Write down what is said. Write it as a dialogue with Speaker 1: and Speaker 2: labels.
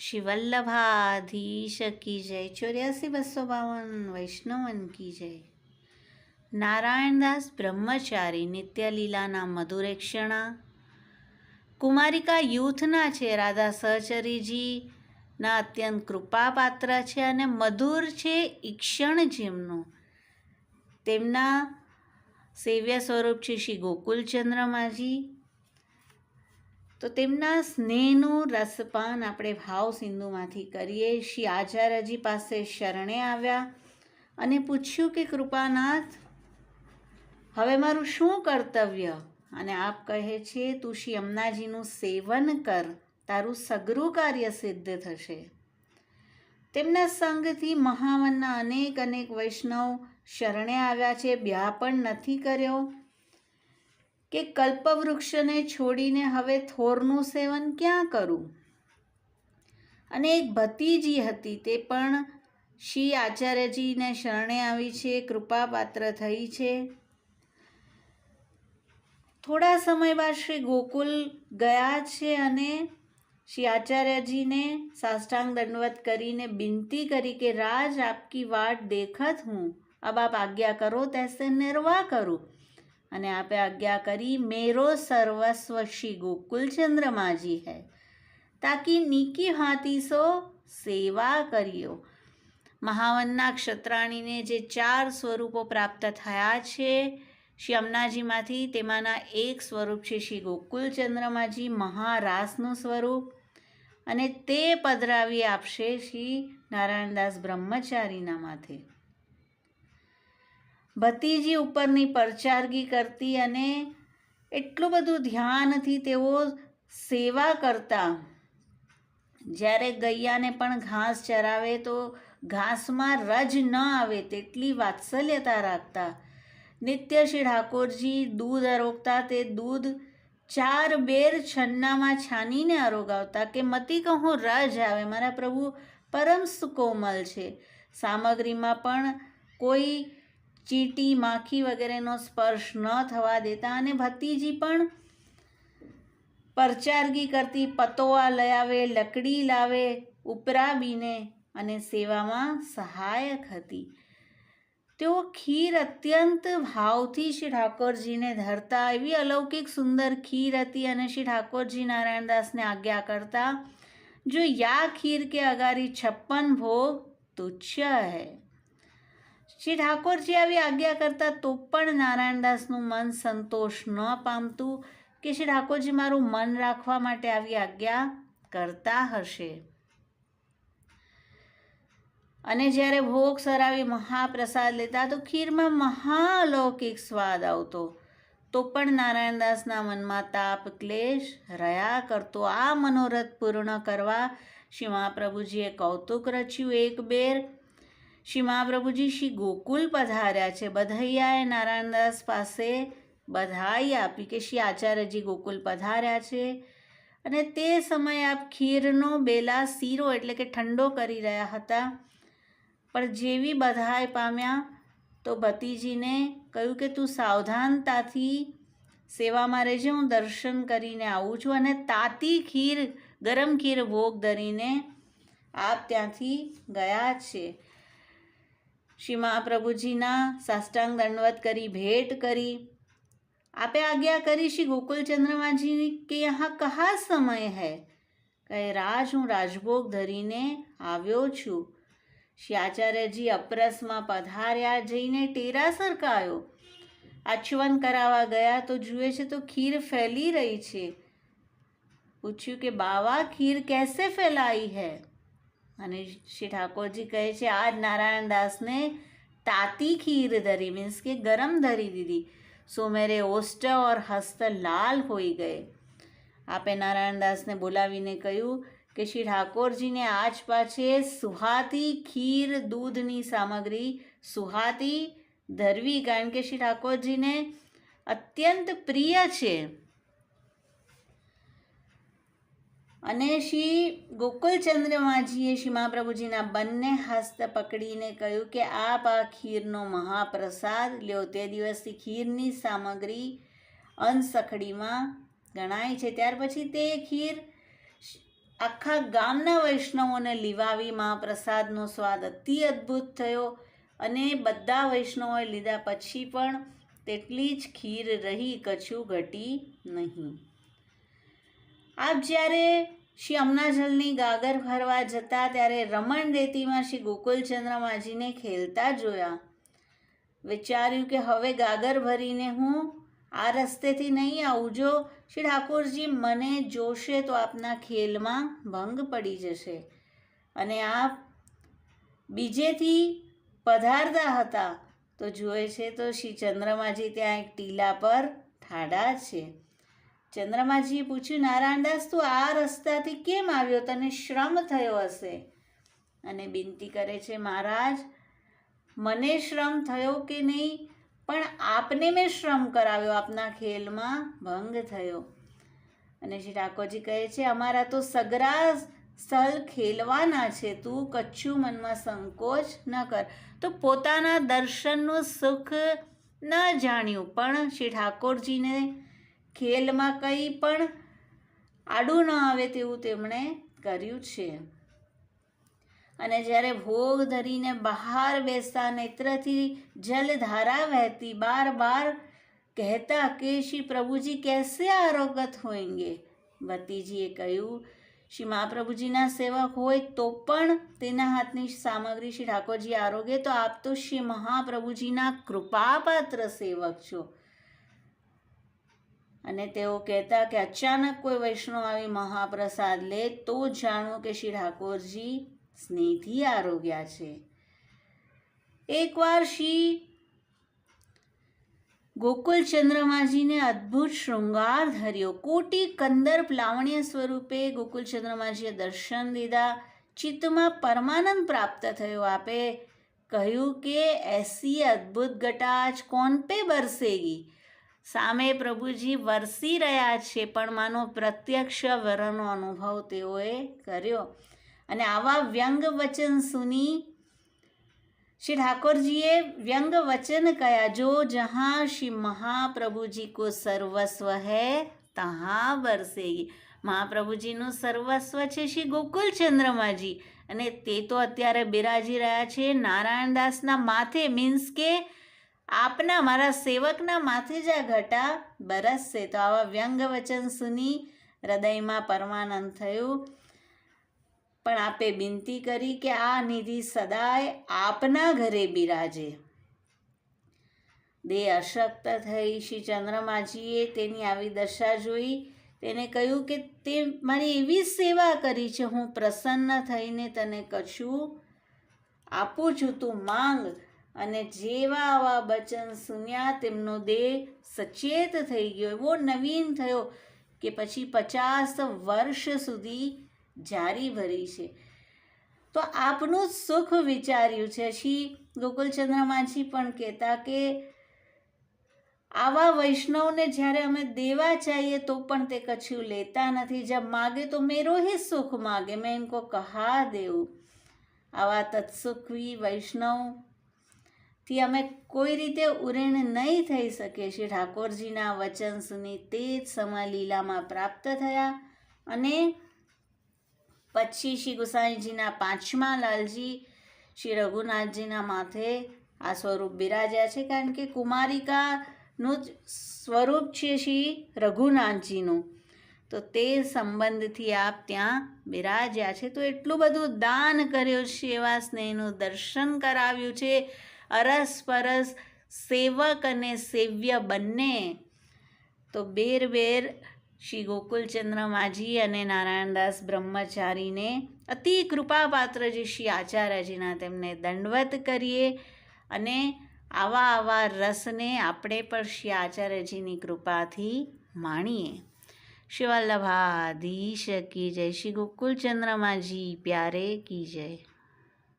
Speaker 1: શ્રી વલ્લભાધીશ કી જય. ચોર્યાસી બસો બાવન વૈષ્ણવન કી જય. નારાયણદાસ બ્રહ્મચારી નિત્યલીલાના મધુરેક્ષણા. કુમારિકા યુથના છે રાધા સહચરીજી. ના અત્યંત કૃપાપાત્ર છે અને મધુર છે ઈક્ષણ જેમનું. તેમના સેવ્ય સ્વરૂપ છે શ્રી ગોકુલચંદ્રમાજી તો તેમના સ્નેહનું રસપાન આપણે ભાવ સિંધુમાંથી કરીએ. શ્રી આચાર્યજી પાસે શરણે આવ્યા અને પૂછ્યું કે, કૃપાનાથ, હવે મારું શું કર્તવ્ય? અને આપ કહે છે, તું શ્રી અમનાજીનું સેવન કર, તારું સગરું કાર્ય સિદ્ધ થશે. તેમના સંગથી મહાવનના અનેક અનેક વૈષ્ણવ શરણે આવ્યા છે. બ્યાહ પણ નથી કર્યો. કે કલ્પવૃક્ષને છોડીને હવે થોરનું સેવન ક્યાં કરું? અને એક ભતીજી હતી તે પણ શ્રી આચાર્યજીને શરણે આવી છે, કૃપાપાત્ર થઈ છે. થોડા સમય બાદ શ્રી ગોકુલ ગયા છે અને શ્રી આચાર્યજીને સાષ્ટાંગ દંડવત કરીને બિનતી કરી કે, રાજ આપકી વાટ દેખત હું. અબ આપ આજ્ઞા કરો, તૈસે નિર્વાહ કરું. અને આપે આજ્ઞા કરી, મેરો સર્વસ્વ શ્રી ગોકુલચંદ્રમાજી હૈ. તાકી નીકી હાથી સો સેવા કર્યો. મહાવનના ક્ષત્રાણીને જે ચાર સ્વરૂપો પ્રાપ્ત થયા છે, શ્રી અમનાજીમાંથી તેમાંના એક સ્વરૂપ છે શ્રી ગોકુલચંદ્રમાજી મહારાસનું સ્વરૂપ. અને તે પધરાવી આપશે શ્રી નારાયણદાસ બ્રહ્મચારીના માથે. ભતીજી ઉપરની પરચારગી કરતી અને એટલું બધું ધ્યાનથી તેઓ સેવા કરતા. જ્યારે ગૈયાને પણ ઘાસ ચરાવે તો ઘાસમાં રજ ન આવે તેટલી વાત્સલ્યતા રાખતા. નિત્ય શ્રી ઠાકોરજી દૂધ અરોગતા તે દૂધ ચાર બેર છન્નામાં છાનીને અરોગાવતા કે મતી કહું રજ આવે, મારા પ્રભુ પરમ સુકોમલ છે. સામગ્રીમાં પણ કોઈ ચીટી, માખી વગેરેનો સ્પર્શ ન થવા દેતા અને ભતીજી પણ પરચારગી કરતી પતોવા લઈ આવે લકડી લાવે ઉપરા બીને અને સેવામાં સહાયક હતી. તેઓ ખીર અત્યંત ભાવથી શ્રી ઠાકોરજીને ધરતા, એવી અલૌકિક સુંદર ખીર હતી અને શ્રી ઠાકોરજી નારાયણદાસને આજ્ઞા કરતા, જો યા ખીર કે અગારી છપ્પન ભોગ તુચ્છ હૈ. શ્રી ઠાકોરજી આવી આજ્ઞા કરતા તો પણ નારાયણદાસનું મન સંતોષ ન પામતું કે શ્રી ઠાકોરજી મારું મન રાખવા માટે આવી આજ્ઞા કરતા હશે. અને જ્યારે ભોગ સરાવી મહાપ્રસાદ લેતા તો ખીરમાં મહાલૌકિક સ્વાદ આવતો. તો પણ નારાયણદાસના મનમાં તાપ ક્લેશ રહ્યા કરતો. આ મનોરથ પૂર્ણ કરવા શ્રી મહાપ્રભુજીએ કૌતુક રચ્યું એક બેર શ્રી મહાપ્રભુજી શ્રી ગોકુલ પધાર્યા છે. બધૈયાએ નારાયણદાસ પાસે બધાઈ આપી કે શ્રી આચાર્યજી ગોકુલ પધાર્યા છે. અને તે સમયે આપ ખીરનો બેલા શીરો એટલે કે ઠંડો કરી રહ્યા હતા. પણ જેવી બધાઈ પામ્યા તો ભતીજીને કહ્યું કે તું સાવધાનતાથી સેવામાં રહેજે, હું દર્શન કરીને આવું છું. અને તાતી ખીર, ગરમ ખીર ભોગ ધરીને આપ ત્યાંથી ગયા છે. શ્રી મહાપ્રભુજીના સાષ્ટાંગ દંડવત કરી, ભેટ કરી. આપે આજ્ઞા કરી શ્રી ગોકુલચંદ્રમાજી કે યહાં કહા સમય હૈ? કહે, રાજ, હું રાજભોગ ધરીને આવ્યો છું. શ્રી આચાર્યજી અપરસમાં પધાર્યા જઈને ટેરા સરકાયો. આચવન કરાવવા ગયા તો જુએ છે તો ખીર ફેલી રહી છે. પૂછ્યું કે, બાવા, ખીર કેસે ફેલાઈ હૈ? અને શ્રી ઠાકોરજી કહે છે, આજ નારાયણદાસને તાતી ખીર ધરી મીન્સ કે ગરમ ધરી દીધી. સો મેરે ઓસ્ટ ઓર હસ્ત લાલ હોઈ ગયે. આપે નારાયણદાસને બોલાવીને કહ્યું કે, શ્રી ઠાકોરજીને આજ પાછે સુહાતી ખીર દૂધની સામગ્રી સુહાતી ધરવી. કારણ કે શ્રી ઠાકોરજીને અત્યંત પ્રિય છે અને શ્રી ગોકુલચંદ્રમાજીએ શ્રી મહાપ્રભુજીના બંને હસ્ત પકડીને કહ્યું કે આપ આ ખીરનો મહાપ્રસાદ લ્યો. તે દિવસથી ખીરની સામગ્રી અનસખડીમાં ગણાય છે. ત્યાર પછી તે ખીર આખા ગામના વૈષ્ણવોને લીવાવી. મહાપ્રસાદનો સ્વાદ અતિ અદ્ભુત થયો અને બધા વૈષ્ણવોએ લીધા. પછી પણ તેટલી જ ખીર રહી, કછું ઘટી નહીં. આપ જ્યારે શ્રી અમનાજલની ગાગર ફરવા જતા ત્યારે રમણ રેતીમાં શ્રી ગોકુલચંદ્ર માજીને ખેલતા જોયા. વિચાર્યું કે હવે ગાગર ભરીને હું આ રસ્તેથી નહીં આવું. જો શ્રી ઠાકોરજી મને જોશે તો આપના ખેલમાં ભંગ પડી જશે. અને આપ બીજેથી પધારતા હતા તો જુએ છે તો શ્રી ચંદ્રમાજી ત્યાં એક ટીલા પર ઠાડા છે. ચંદ્રમાજીએ પૂછ્યું, નારાયણદાસ, તું આ રસ્તાથી કેમ આવ્યો? તને શ્રમ થયો હશે. અને બિનતી કરે છે, મહારાજ, મને શ્રમ થયો કે નહીં? પણ આપને મેં શ્રમ કરાવ્યો, આપના ખેલમાં ભંગ થયો. અને શ્રી ઠાકોરજી કહે છે, અમારા તો સગરા સ્થળ ખેલવાના છે, તું કચ્છું મનમાં સંકોચ ન કર. તો પોતાના દર્શનનું સુખ ન જાણ્યું, પણ શ્રી ઠાકોરજીને ખેલમાં કંઈ પણ આડું ન આવે તેવું તેમણે કર્યું છે. અને જ્યારે ભોગ ધરીને બહાર બેસતા નેત્રથી જલધારા વહેતી બાર બાર કહેતા કે, શ્રી પ્રભુજી, કેસે આરોગત હોયંગે? ભતીજીએ કહ્યું, શ્રી મહાપ્રભુજીના સેવક હોય તો પણ તેના હાથની સામગ્રી શ્રી ઠાકોરજી આરોગે તો આપ તો શ્રી મહાપ્રભુજીના કૃપાપાત્ર સેવક છો. અને તેઓ કહેતા કે અચાનક કોઈ વૈષ્ણવ આવી મહાપ્રસાદ લે તો જાણવું કે શ્રી ઠાકોરજી સ્નેહથી આરોગ્યા છે. એકવાર શ્રી ગોકુલ ચંદ્રમાજીને અદ્ભુત શૃંગાર ધર્યો. કોટી કંદર્પ પ્લાવણીય સ્વરૂપે ગોકુલ ચંદ્રમાજીએ દર્શન દીધા. ચિત્તમાં પરમાનંદ પ્રાપ્ત થયો. આપે કહ્યું કે, એસી અદ્ભુત ગટાજ કોણ પે બરસેગી? સામે પ્રભુજી વરસી રહ્યા છે, પણ માનો પ્રત્યક્ષ વરનો અનુભવ તેઓએ કર્યો. અને આવા વ્યંગ વચન સુની શ્રી ઠાકોરજીએ વ્યંગ વચન કયા? જો જહાં શ્રી મહાપ્રભુજી કો સર્વસ્વ હૈ, તહાં વરસેગી. મહાપ્રભુજીનું સર્વસ્વ છે શ્રી ગોકુલ ચંદ્રમાજી અને તે તો અત્યારે બિરાજી રહ્યા છે. નારાયણદાસના માથે મીન્સ કે આપના, મારા સેવકના માથે જ આ ઘટા બરસશે. તો આવા વ્યંગ વચન સુની હૃદયમાં પરમાનંદ થયું. પણ આપે બિનતી કરી કે આ નિધિ સદાય આપના ઘરે બિરાજે. દેહ અશક્ત થઈ શ્રી ચંદ્રમાજીએ તેની આવી દશા જોઈ. તેને કહ્યું કે તે મારી એવી સેવા કરી છે, હું પ્રસન્ન થઈને તને કશું આપું છું, તું માંગ. અને જેવા આવા વચન સુન્યા, તેમનો દેહ સચેત થઈ ગયો. એવો નવીન થયો કે પછી પચાસ વર્ષ સુધી જારી ભરી છે. તો આપનું સુખ વિચાર્યું છે. શ્રી ગોકુલચંદ્રમાજી પણ કહેતા કે આવા વૈષ્ણવને જ્યારે અમે દેવા ચાહીએ તો પણ તે કછું લેતા નથી. જબ માગે તો મેરો હી સુખ માગે. મેં ઇनको કહા દેવું. આવા તત્સુખવી વૈષ્ણવ થી અમે કોઈ રીતે ઉરેણ નહીં થઈ શકે શ્રી ઠાકોરજીના વચન સુની તે જ સમય લીલામાં પ્રાપ્ત થયા અને પછી શ્રી ગુસાઈજીના પાંચમા લાલજી શ્રી રઘુનાથજીના માથે આ સ્વરૂપ બિરાજ્યા છે. કારણ કે કુમારિકાનું જ સ્વરૂપ છે શ્રી રઘુનાથજીનું. તો તે સંબંધથી આપ ત્યાં બિરાજ્યા છે. તો એટલું બધું દાન કર્યું છે એવા સ્નેહનું દર્શન કરાવ્યું છે. અરસ પરસ સેવક અને સેવ્ય બંને. તો બેર બેર શ્રી ગોકુલચંદ્ર માજી અને નારાયણદાસ બ્રહ્મચારીને અતિ કૃપાપાત્ર જે શ્રી આચાર્યજીના તેમને દંડવત કરીએ અને આવા આવા રસને આપણે પણ શ્રી આચાર્યજીની કૃપાથી માણીએ. શિવલ્લભાધીશ કી જય. શ્રી ગોકુલચંદ્ર માજી, પ્યારે કી જય.